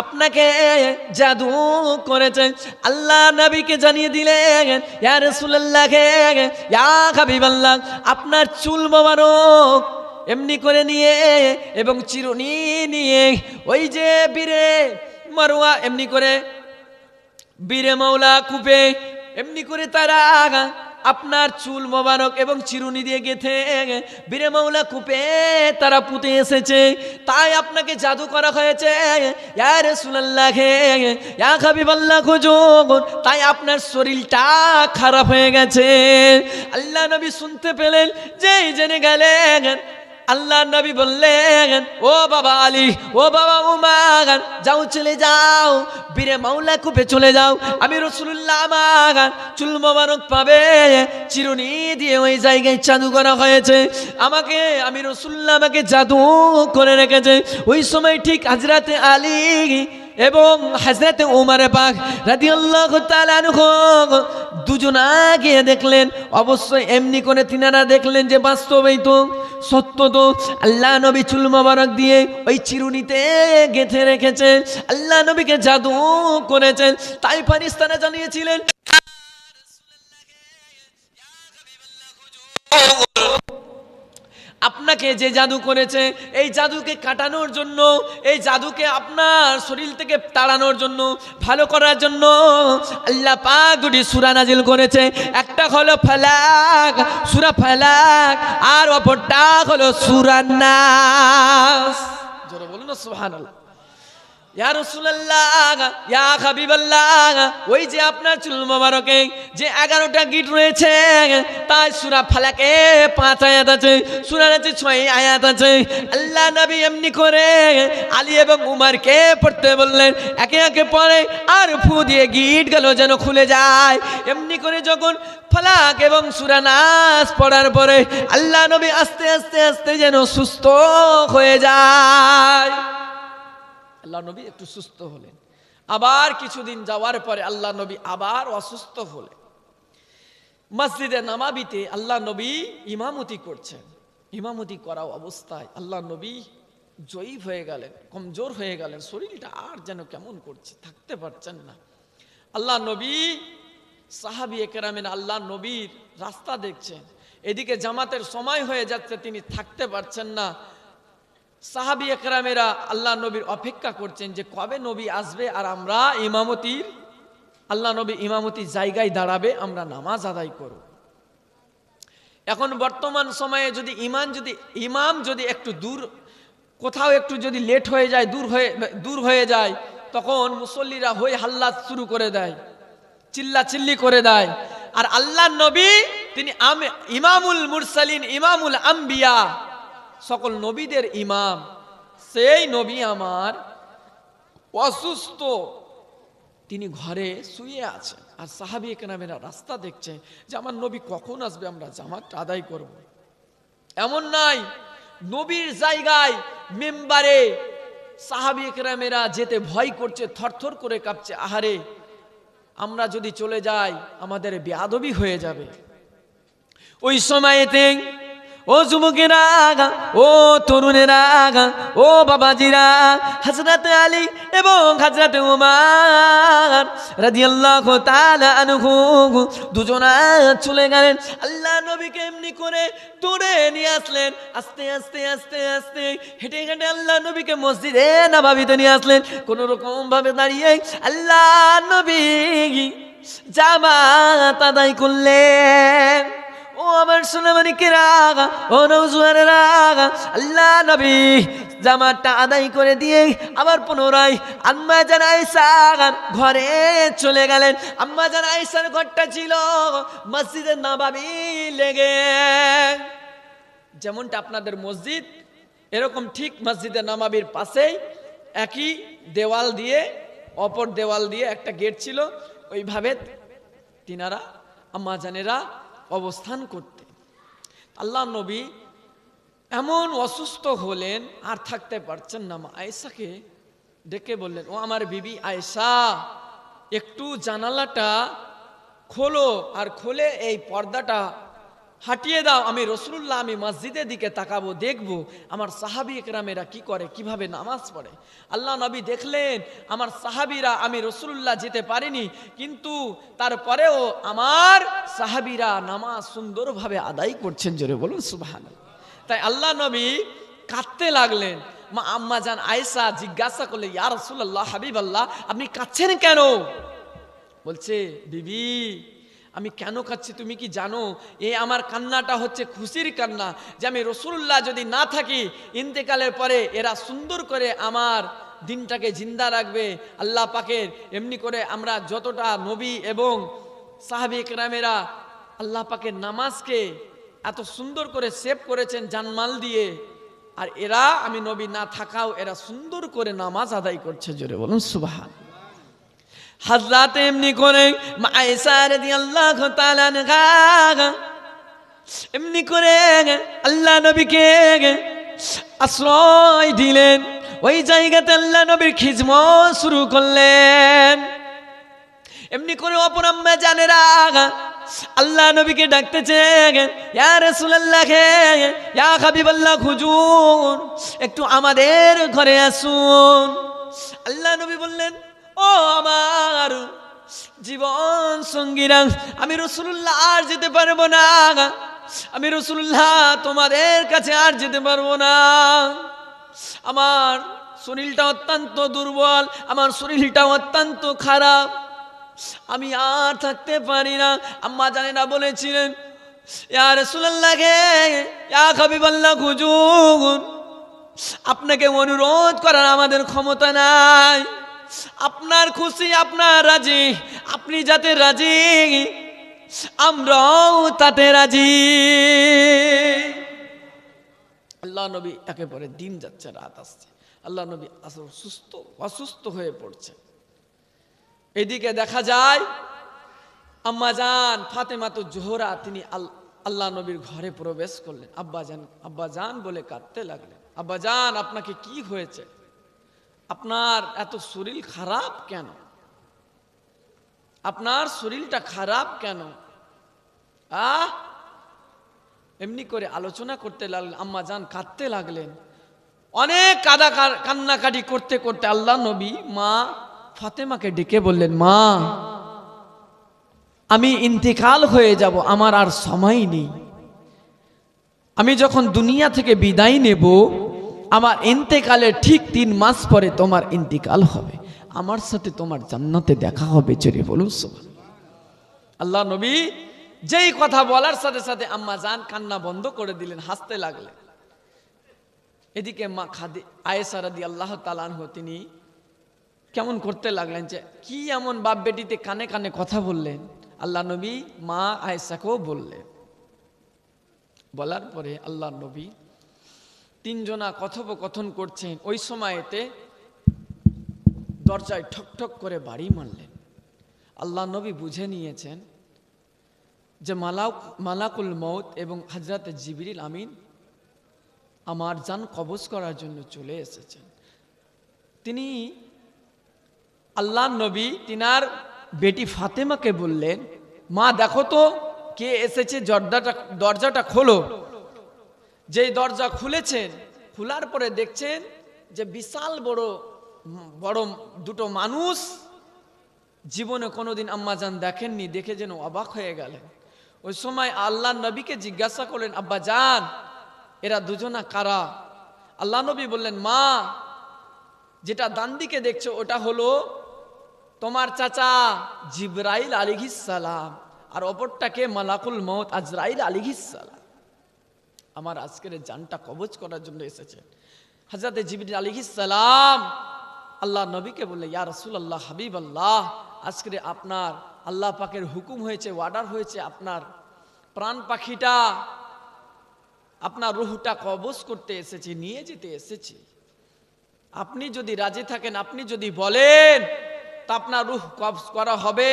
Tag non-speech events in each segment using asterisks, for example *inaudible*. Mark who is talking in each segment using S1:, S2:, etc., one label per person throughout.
S1: আপনাকে জাদু করেছে। আল্লাহ নবীকে জানিয়ে দিলেন আপনার চুল মোবারক এমনি করে নিয়ে এবং চিরুনি নিয়ে, ওই যে বীরে মারুয়া এমনি করে, বীরে মৌলা কূপে এমনি করে তারা আপনার চুল মোবারক এবং চিরুনি দিয়ে গেথে বীরে মৌলা কূপে তারা পুঁতে এসেছে। তাই আপনাকে জাদু করা হয়েছে। তাই আপনার শরীরটা খারাপ হয়ে গেছে। আল্লাহ নবী শুনতে পেলেন, যেই জেনে গেলেন আল্লাহ নবী বললেন, ও বাবা আলী, ও বাবা উমার, যাও চলে যাও, বীরে মাওলা কুপে চলে যাও। আমি রসুল্লাহ আমার, চুল মোবারক পাবে, চিরুনি দিয়ে ওই জায়গায় চাদু করা হয়েছে। আমাকে, আমি রসুল্লাহ আমাকে জাদু করে রেখেছে। ওই সময় ঠিক হাজরাতে আলী এবং হাজরাতে উমারে পাক রাদি আল্লাহ দুজনা গিয়ে দেখলেন। অবশ্যই এমনি করে তিনারা দেখলেন যে বাস্তবেই তো, সত্য তো। আল্লাহ নবী চুল মোবারক দিয়ে ওই চিরুনিতে গেঁথে রেখেছেন। আল্লাহ নবীকে জাদু করেছেন। তাই পাকিস্তানে জানিয়েছিলেন আপনাকে যে জাদু করেছে, এই জাদুকে কাটানোর জন্য, এই জাদুকে আপনার শরীর থেকে তাড়ানোর জন্য, ভালো করার জন্য আল্লাহ পাক দুটি সুরা নাজিল করেছে। একটা হলো ফালাক, সুরা ফালাক, আর অপরটা হলো সুরা জোরে বলুন না ইয়া হাবিবাল্লাহ ওই যে আপনার চুল মোবারকে যে এগারোটা গিট রয়েছে তাই সূরা ফালাকে পাঁচ আয়াত আছে, সূরা আছে ছয় আল্লাহ এমনি করে আলী এবং উমারকে পড়তে বললেন, একে একে পড়ে আর ফু দিয়ে গিট গেল যেন খুলে যায়। এমনি করে যখন ফালাক এবং সূরা নাস পড়ার পরে আল্লাহ নবী আস্তে আস্তে আস্তে যেন সুস্থ হয়ে যায়। আল্লাহ নবী একটু সুস্থ হলেন। আবার কিছুদিন যাওয়ার পরে আল্লাহ নবী আবার অসুস্থ হলেন। মসজিদে নামাবিতে আল্লাহ নবী ইমামতি করছেন। ইমামতি করা অবস্থায় আল্লাহ নবী জয়ী হয়ে গেলেন, কমজোর হয়ে গেলেন। শরীরটা আর যেন কেমন করছে, থাকতে পারছেন না। আল্লাহ নবী সাহাবি একরামের আল্লাহ নবীর রাস্তা দেখছেন। এদিকে জামাতের সময় হয়ে যাচ্ছে, তিনি থাকতে পারছেন না। সাহাবি একরামেরা আল্লাহ নবীর অপেক্ষা করছেন যে কবে নবী আসবে আর আমরা ইমামতির, আল্লাহ নবী ইমামতির জায়গায় দাঁড়াবে, আমরা নামাজ আদায় করব। এখন বর্তমান সময়ে যদি ইমান যদি, ইমাম যদি একটু দূর, কোথাও একটু যদি লেট হয়ে যায়, দূর হয়ে দূর হয়ে যায়, তখন মুসল্লিরা হই হাল্লা শুরু করে দেয় চিল্লা চিল্লি করে দেয়। আর আল্লাহ নবী, তিনি ইমামুল মুরসালিন, ইমামুল আম্বিয়া সকল নবীদের ইমাম, সেই নবী আমার অসুস্থ তিনি ঘরে শুয়ে আছেন আর সাহাবি একরামেরা রাস্তা দেখছে যে আমার নবী কখন আসবে, আমরা জামাত আদায় করব। এমন নাই, নবীর জায়গায় মেম্বারে সাহাবি একরামেরা যেতে ভয় করছে, থরথর করে কাঁপছে, আহারে, আমরা যদি চলে যাই, আমাদের বেয়াদবি হয়ে যাবে ওই সময়তে ও যুবকেরা ও তরুণেরা ও বাবাজিরা, হজরত আলী এবং হজরত উমার রাদিয়াল্লাহু তাআলা আনহু দুজনা চলে গেলেন। আল্লাহ নবীকে এমনি করে তুলে নিয়ে আসলেন, আস্তে আস্তে আস্তে আস্তে হেঁটে হেঁটে আল্লাহ নবীকে মসজিদে নবাবিতে নিয়ে আসলেন। কোন রকম ভাবে দাঁড়িয়ে আল্লাহ নবী জামাত আদায় করলেন। ও আমার সোনামানিকে রাগা? ও নৌজুয়ারের রাগা? আল্লাহ নবী জামাটা আদায় করে দিয়ে আবার পুনরায় আম্মা জান আয়েশার ঘরে চলে গেলেন। আম্মা জান আয়েশার ঘরটা ছিল মসজিদের নাবাবি লেগে। যেমনটা আপনাদের মসজিদ, এরকম ঠিক মসজিদের নামাবির পাশেই একই দেওয়াল দিয়ে, অপর দেওয়াল দিয়ে একটা গেট ছিল। ওইভাবে তিনারা, আম্মা জানেরা অবস্থান করতে আল্লাহ নবী এমন অসুস্থ হলেন, আর থাকতে পারছেন না। মা আয়েশাকে ডেকে বললেন, ও আমার বিবি আয়েশা, একটু জানালাটা খোলো, আর খোলে এই পর্দাটা হাঁটিয়ে দাও, আমি রসুল্লাহ আমি মসজিদের দিকে তাকাবো, দেখব আমার সাহাবি একরামেরা কি করে, কীভাবে নামাজ পড়ে। আল্লাহ নবী দেখলেন, আমার সাহাবিরা, আমি রসুল্লাহ যেতে পারিনি, কিন্তু তারপরেও আমার সাহাবিরা নামাজ সুন্দরভাবে আদায় করছেন, জোরে বলুন সুবাহান তাই আল্লাহ নবী কাঁদতে লাগলেন। মা আম্মা জান আয়েশা জিজ্ঞাসা করলে ইয়া রসুল্লাহ হাবিব আল্লাহ আপনি কাঁদছেন কেন? বলছে, বিবি আমি কেন খাচ্ছি তুমি কি জানো? এ আমার কান্নাটা হচ্ছে খুশির কান্না যে আমি রসুল্লাহ যদি না থাকি, ইন্তেকালের পরে এরা সুন্দর করে আমার দিনটাকে জিন্দা রাখবে। আল্লাহ পাকের এমনি করে আমরা যতটা নবী এবং সাহাবি একরামেরা আল্লাহ পাকের নামাজকে এত সুন্দর করে সেভ করেছেন জানমাল দিয়ে, আর এরা আমি নবী না থাকাও এরা সুন্দর করে নামাজ আদায় করছে। জোরে বলুন, সুবাহান। হাজরাত এমনি করে এমনি করে আল্লাহ নবীকে আশ্রয় দিলেন। ওই জায়গাতে আল্লাহ নবীর খিজম শুরু করলেন। এমনি করে অপর আম্মা জানেরা, আল্লাহ নবীকে হাবিবাল্লাহ, হুজুর, একটু আমাদের ঘরে আসুন। আল্লাহ নবী বললেন ও আমার জীবন সঙ্গীরা, আমি রসুল্লাহ আর যেতে পারব না। আমি রসুল্লাহ তোমাদের কাছে আর যেতে পারব না। আমার শরীরটা অত্যন্ত দুর্বল, আমার শরীরটা অত্যন্ত খারাপ। আমি আর থাকতে পারি না। আম্মা জানে না বলেছিলেন হুজুর, আপনাকে অনুরোধ করার আমাদের ক্ষমতা নাই। আপনার খুশি, আপনার রাজি, আপনি যাতে রাজি, আমরাও তাতে রাজি। আল্লাহ নবী একেবারে দিন যাচ্ছে, রাত আসছে। আল্লাহ নবী আসল সুস্থ, অসুস্থ হয়ে পড়ছে। এদিকে দেখা যায়, আম্মা জান, ফাতেমা তো জোহরা, তিনি আল্লাহ নবীর ঘরে প্রবেশ করলেন। আব্বা জান আব্বা জান বলে কাঁদতে লাগলেন। আব্বা জান, আপনাকে কি হয়েছে? আপনার এত শরীর খারাপ কেন? আপনার শরীরটা খারাপ কেন? আহ? এমনি করে আলোচনা করতে লাগলেন, আম্মা যান কাঁদতে লাগলেন। অনেক কাদা কান্নাকাটি করতে করতে আল্লাহ নবী, মা ফাতেমাকে ডেকে বললেন, মা, আমি ইন্তেকাল হয়ে যাব, আমার আর সময় নেই। আমি যখন দুনিয়া থেকে বিদায় নেব আমার ইন্তেকালে ঠিক তিন মাস পরে তোমার ইন্তেকাল হবে। আমার সাথে তোমার জান্নাতে দেখা হবে চলে বলুন সোমান আল্লাহ নবী যেই কথা বলার সাথে সাথে আম্মা জান কান্না বন্ধ করে দিলেন, হাসতে লাগলেন। এদিকে মা খাদি আয়েসা রাদি আল্লাহ তালানহ তিনি কেমন করতে লাগলেন যে, কি এমন বাপ বেটিতে কানে কানে কথা বললেন? আল্লাহ নবী মা আয়েসাকেও বললেন। বলার পরে আল্লাহ নবী তিনজনা কথোপকথন করছেন। ওই সময়তে দরজায় ঠক ঠক করে বাড়ি মারলেন। আল্লাহ নবী বুঝে নিয়েছেন যে মালাক মালাকুল মৌত এবং হজরত জিবিরিল আমিন আমার যান কবজ করার জন্য চলে এসেছেন। তিনি আল্লাহ নবী, তিনার বেটি ফাতেমাকে বললেন, মা, দেখো তো কে এসেছে দরজাটা দরজাটা খোলো। যেই দরজা খুলেছেন, খোলার পরে দেখছেন যে বিশাল বড় বড় দুটো মানুষ জীবনে কোনোদিন আম্মাজান দেখেননি, দেখে যেন অবাক হয়ে গেলেন। ওই সময় আল্লাহ নবীকে জিজ্ঞাসা করলেন, আব্বা জান, এরা দুজনা কারা? আল্লাহ নবী বললেন, মা, যেটা ডান দিকে দেখছ, ওটা হলো তোমার চাচা জিব্রাইল আলিহিস সালাম, আর অপরটাকে মালাকুল মত আজরাইল আলিহিস সালাম। আমার আজকের জানটা কবজ করার জন্য এসেছেন হাজরাতে জিবরিল আলিহিস সালাম আল্লাহ নবীকে বললে ইয়া রসুল আল্লাহ হাবিব আল্লাহ আজকের আপনার আল্লাহ পাকের হুকুম হয়েছে ওয়ার্ডার হয়েছে আপনার প্রাণ পাখিটা, আপনার রুহটা কবজ করতে এসেছি, নিয়ে যেতে এসেছি। আপনি যদি রাজি থাকেন, আপনি যদি বলেন, তা আপনার রুহ কবজ করা হবে।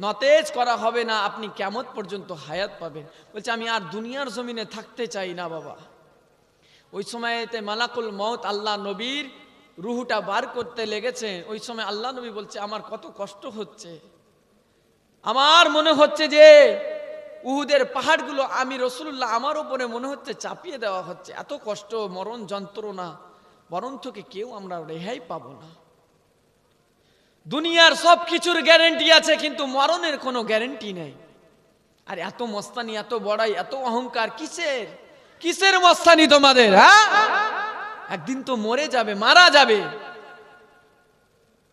S1: নতেজ করা হবে না, আপনি কেমত পর্যন্ত হায়াত পাবেন। বলছে, আমি আর দুনিয়ার জমিনে থাকতে চাই না বাবা। ওই সময়তে মালাকুল মত আল্লাহ নবীর রুহুটা বার করতে লেগেছে। ওই সময় আল্লাহ নবী বলছে, আমার কত কষ্ট হচ্ছে। আমার মনে হচ্ছে যে উহুদের পাহাড়গুলো আমি রসুল্লাহ আমার ওপরে মনে হচ্ছে চাপিয়ে দেওয়া হচ্ছে। এত কষ্ট, মরণ যন্ত্রণা বরণ থেকে কেউ আমরা রেহাই পাবো না। দুনিয়ার সব কিছুর গ্যারেন্টি আছে, কিন্তু মরণের কোনো গ্যারেন্টি নেই। আর, এত মস্তানি, এত বড়াই, এত অহংকার, কিসের? কিসের মস্তানি তোমাদের হ্যাঁ? একদিন তো মরে যাবে, মারা যাবে।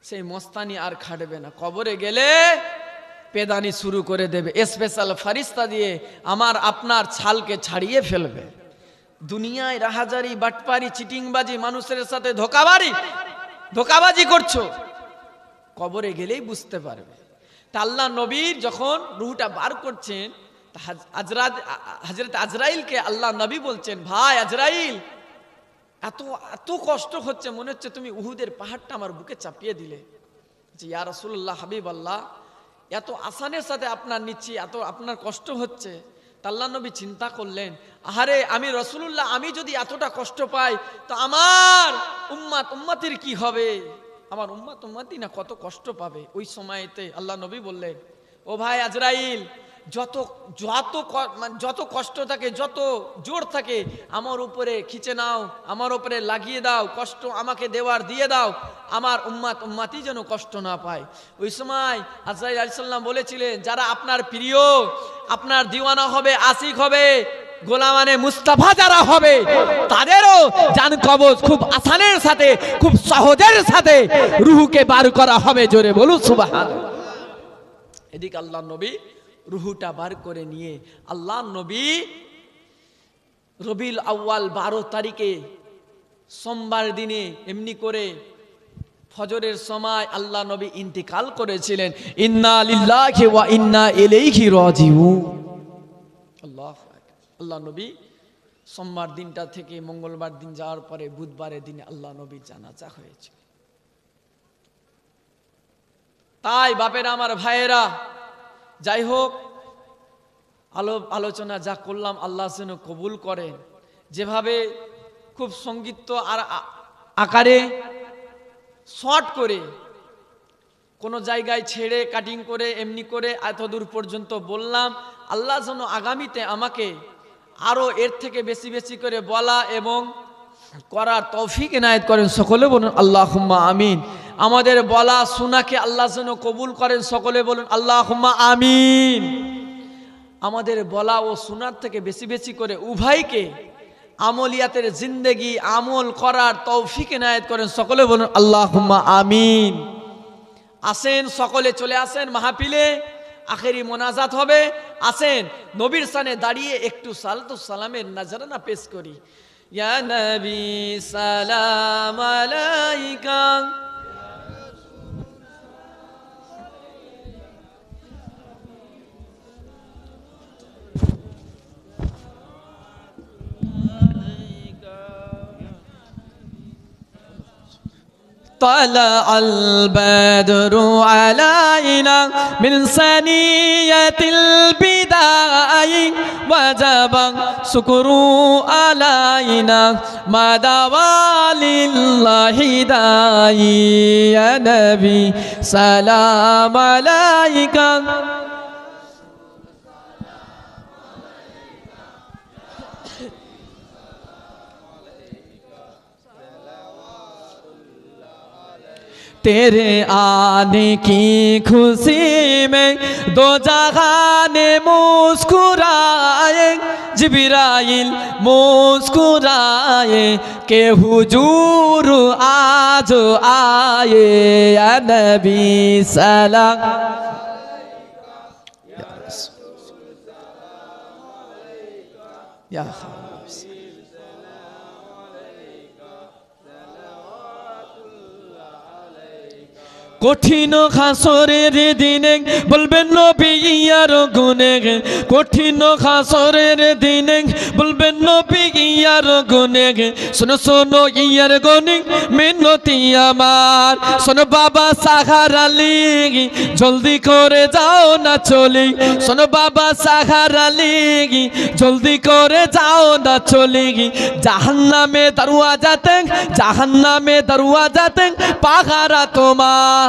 S1: সেই মস্তানি আর খাটবে না। কবরে গেলে পেদানি শুরু করে দেবে। স্পেশাল ফারিস্তা দিয়ে আমার আপনার ছালকে ছাড়িয়ে ফেলবে। দুনিয়ায় রাহাজারি, বাটপারি, চিটিংবাজি, মানুষের সাথে ধোকাবারি ধোকাবাজি করছ। কবরে গেলেই বুঝতে পারবে। তা আল্লাহ নবীর যখন রুহটা বার করছেন, তা হাজ- আজরাইলকে আল্লাহ নবী বলছেন, ভাই আজরাইল, এত এত কষ্ট হচ্ছে, মনে হচ্ছে তুমি উহুদের পাহাড়টা আমার বুকে চাপিয়ে দিলে। যে, ইয়া রসুল্লাহ হাবিব আল্লাহ এত আসানের সাথে আপনার নিচ্ছি, এত আপনার কষ্ট হচ্ছে। তাল্লা নবী চিন্তা করলেন, আহারে, আমি রসুল্লাহ আমি যদি এতটা কষ্ট পাই, তো আমার উম্মাত, উম্মাতির কি হবে? আমার উম্মাত উম্মাতি না কত কষ্ট পাবে। ওই সময়তে আল্লাহ নবী বললেন, ও ভাই আজরাইল, যত যত মানে যত কষ্ট থাকে, যত জোর থাকে, আমার উপরে খিচে নাও, আমার উপরে লাগিয়ে দাও, কষ্ট আমাকে দেওয়ার দিয়ে দাও, আমার উম্মাত উম্মাতি যেন কষ্ট না পায়। ওই সময় আজরাইল আলিসাল্লাম বলেছিলেন, যারা আপনার প্রিয়, আপনার দিওয়ানা হবে, আশিক হবে গোলামানে মুস্তাফা যারা হবে, তাদেরও জান কবজ খুব আসানের সাথে, খুব সহজের সাথে রুহুকে বার করা হবে, জোরে বলুন সুবাহ এদিকে আল্লাহ নবী রুহুটা বার করে নিয়ে আল্লাহ নবী রবিল আউয়াল বারো তারিখে সোমবার দিনে এমনি করে ফজরের সময় আল্লাহ নবী ইন্তিকাল করেছিলেন, ইন্না লিল্লাহি আল্লাহ আল্লাহ নবী, সোমবার দিনটা থেকে মঙ্গলবার দিন যাওয়ার পরে বুধবারের দিনে আল্লাহ নবীর জানাজা হয়েছে। তাই বাপেরা আমার ভাইয়েরা, যাই হোক, আলো, আলোচনা যা করলাম আল্লাহ যেন কবুল করেন। যেভাবে খুব সংগীত আর আকারে শর্ট করে কোনো জায়গায় ছেড়ে কাটিং করে, এমনি করে এত দূর পর্যন্ত বললাম, আল্লাহ যেন আগামীতে আমাকে আরও এর থেকে বেশি বেশি করে বলা এবং করার তৌফিক এনায়েত করেন সকলে বলুন আল্লাহ আমিন। আমাদের বলা, শোনাকে আল্লাহ যেন কবুল করেন, সকলে বলুন আল্লাহ আমিন। আমাদের বলা ও শোনার থেকে বেশি বেশি করে উভয়কে আমলিয়াতের জিন্দেগি, আমল করার তৌফিক এনায়েত করেন, সকলে বলুন আল্লাহ আমিন। আসেন, সকলে চলে আসেন মাহফিলে। আখেরি মোনাজাত হবে। আসেন, নবীর সানে দাঁড়িয়ে একটু সালতু সালামের নাজারানা পেশ করি। ইয়া নবী সালাম আলাইকা। طلع البدر علينا من ثنية البداية وجب شكر علينا ما دعا لله داعي يا نبي. سلام عليك. तेरे आने की खुशी में दो जहाने मुस्कुराए, जिब्राइल मुस्कुराए के हुजूर आज आए। या नबी सलाम। या কঠিন খাসরের দিনে বলবেন নবী, ইয়ার গুনে কঠিন খাসরের দিনে বলবেন নবী, ইয়ার গুনে শোনো শোনো, ইয়ার গুনে মিনতি আমার। শোনো, বাবা সাহার আলী জলদি করে যাও না চলি। শোনো, বাবা সাহার আলী জলদি করে যাও না চলি। জাহান্নামে দারুয়া যাতে জাহান্নামে দারুয়া যাতে পাহারা তোমার।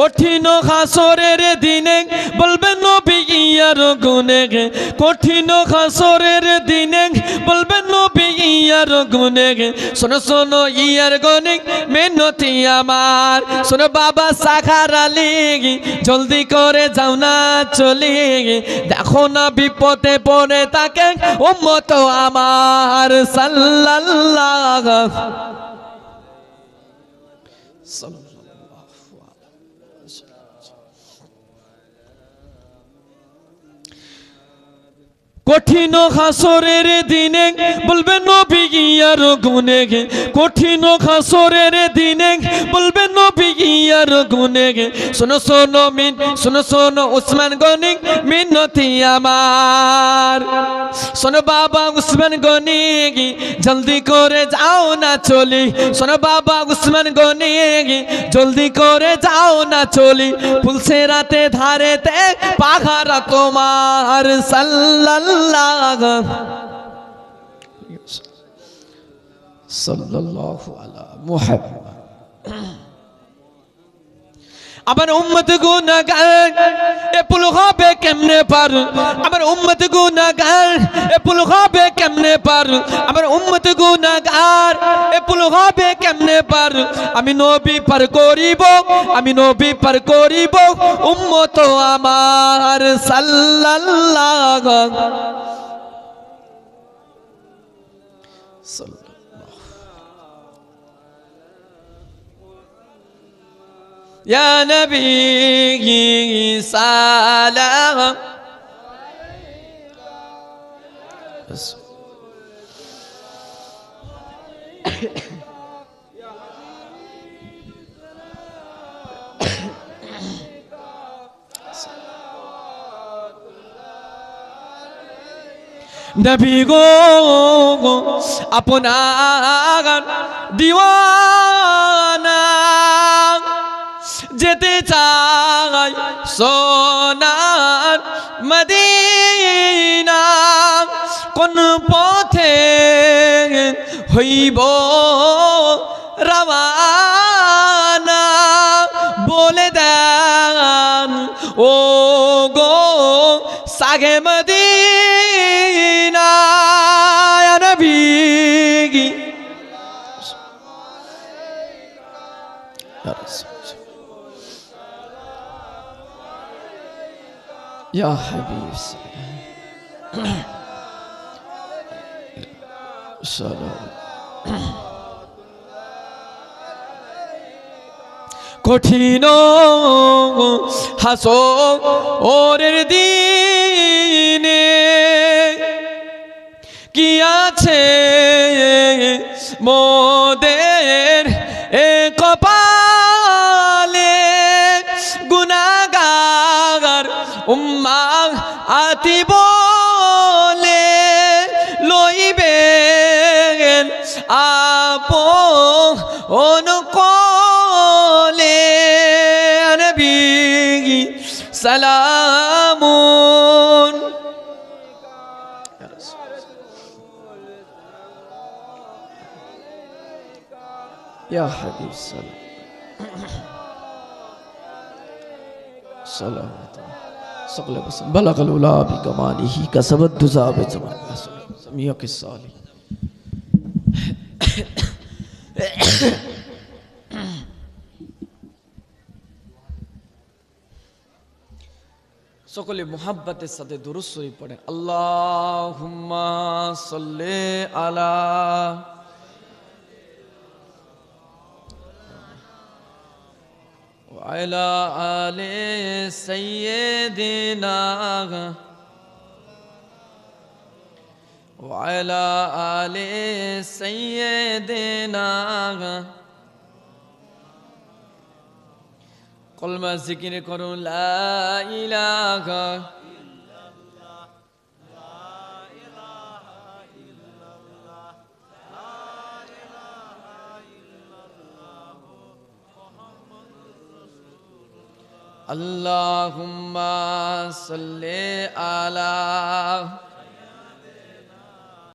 S1: কঠিন হাসরের দিনে বলবেন নবী ইয়ার গুনে কঠিন হাসরের দিনে বলবেন নবী ইয়ার গুনে শোনো শোনো, ইয়ার গনে মেনতি আমার। শোনো, বাবা সাখার আলী, জলদি করে যাও না চলি। দেখো না বিপদে পড়ে তাকে উম্মত আমার সাল্লাল্লাহ কঠিন হাসরের দিনে বলবে নবী গিয়ার গুনে কঠিন হাসরের দিনে বলবে নবী গিয়ার গুনে শোনো শোনো, মিন, শোনো শোনো উসমান গনিক মিনতি আমার। শোনো বাবা উসমান গনি, জলদি করে যাও না চলি। শোনো বাবা উসমান গনি, জলদি করে যাও না চলি। পুলসে রাতে ধারেতে পাহারা তোমার সাল্লাল্লাহ। সাল্লাল্লাহু আলা মুহাম্মদ। আমার উম্মত গুনাহগার, এ পুল হবে কেমনে পার? আমার উম্মত গুনাহগার, এ পুল হবে কেমনে পার? আমার উম্মত গুনাহগার, এ পুল হবে কেমনে পার? আমি নবী পার করিব, আমি নবী পার করিব, উম্মত আমার সাল্লাল্লাহ সাল্লাল্লাহ يا نبي سلام. نبی گو اپنا دیوانہ যেতে চাই সোনার মদিনা। কোন পথে হইব রওয়ানা? বলে দেন ও গো সাগে মদিনা يا حبيب سلام কঠিন হাসো ওরের দিনে কি আছে মোদের ونقول نبي سلام. يا حبيب السلام. صلاة صقل بلغ الأولى بكماله كسبت دزاب زمان سميك الصالح *coughs* সকলে মোহাব্বতের সাথে দুরুশ্বরী পড়ে আল্লাহ সাল্লে আলা وعلى آل سيدنا وعلى آل سيدنا কলমা জিকির করুন লা ইলাহা اللهم صل على